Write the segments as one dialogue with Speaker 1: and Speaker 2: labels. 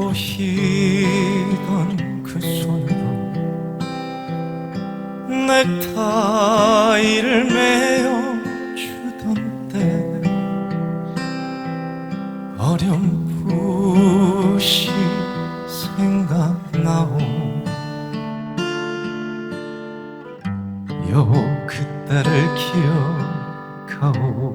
Speaker 1: 보이던 그 손으로 넥타이를 메어 주던 때 어렴풋이 생각나오. 요 그때를 기억하오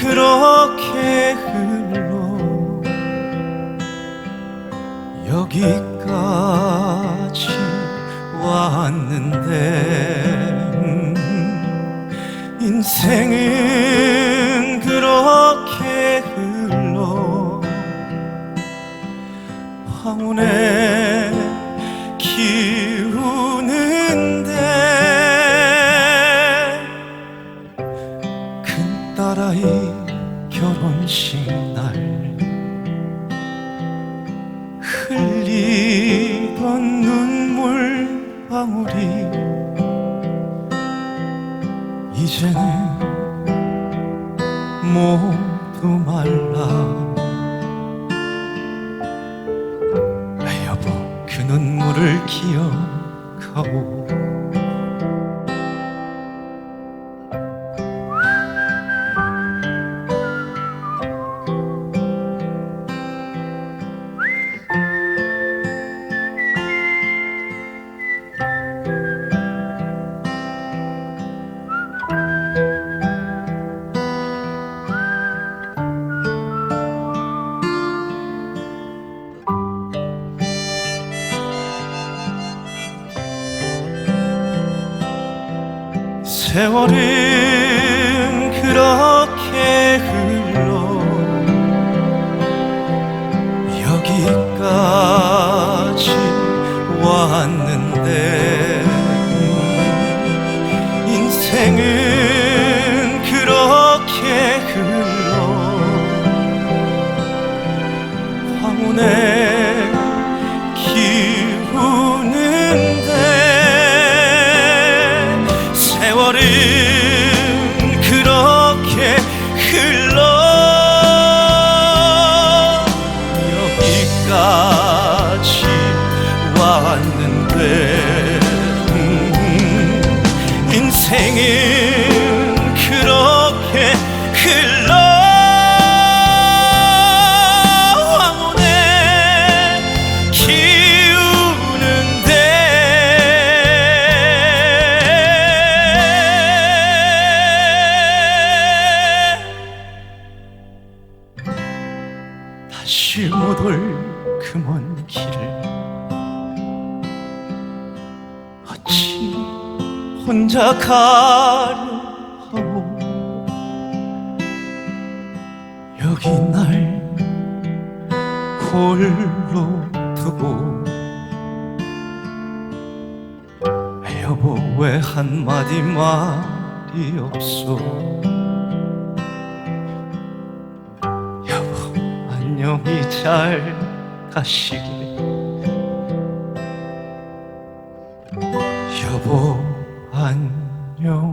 Speaker 1: 그렇 딸아이 결혼식 날 흘리던 눈물 방울이 이제는 모두 말라. 여보 그 눈물을 기억하오 세월은 왔는데 음, 인생은 그렇게 흘러 황혼에 기우는데. 다시 못 올 그 먼 길을 혼자 가려 하오 여기 날 홀로 두고 여보 왜 한마디 말이 없소 여보 안녕히 잘 가시길. 여보 안녕히